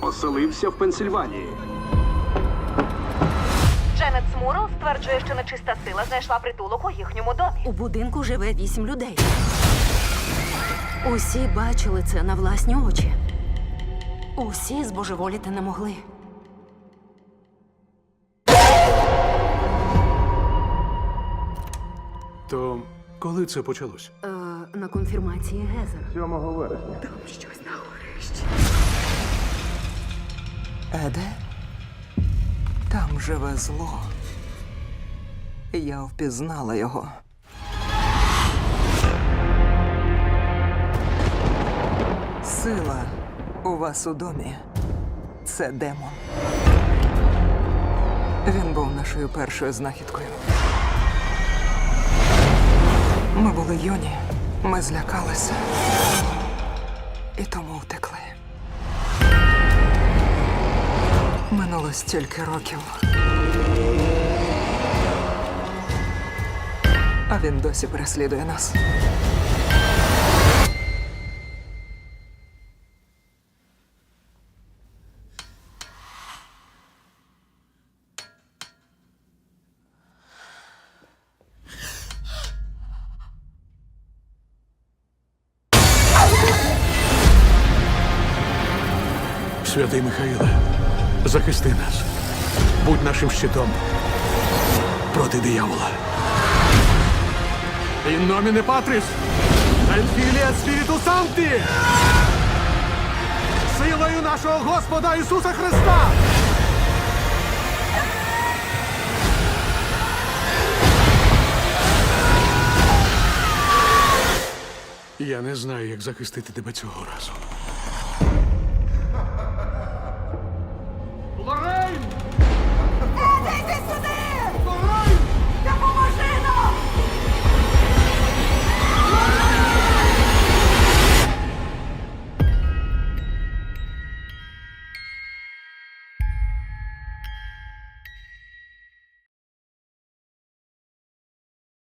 оселився в Пенсильванії. Дженет Смурл стверджує, що нечиста сила знайшла притулок у їхньому домі. У будинку живе вісім людей. Усі бачили це на власні очі. Усі збожеволіти не могли. То коли це почалось? Е, на конфірмації Гезер. 7 вересня. Еде? Там живе зло. Я впізнала його. Сила у вас у домі. Це демон. Він був нашою першою знахідкою. Ми були юні, ми злякалися. І тому втекли. Минуло стільки років. А він досі переслідує нас. Святий Михаїле, захисти нас. Будь нашим щитом проти диявола. In nomine Patris, et Filii Spiritus Sancti! Силою нашого Господа Ісуса Христа! Я не знаю, як захистити тебе цього разу.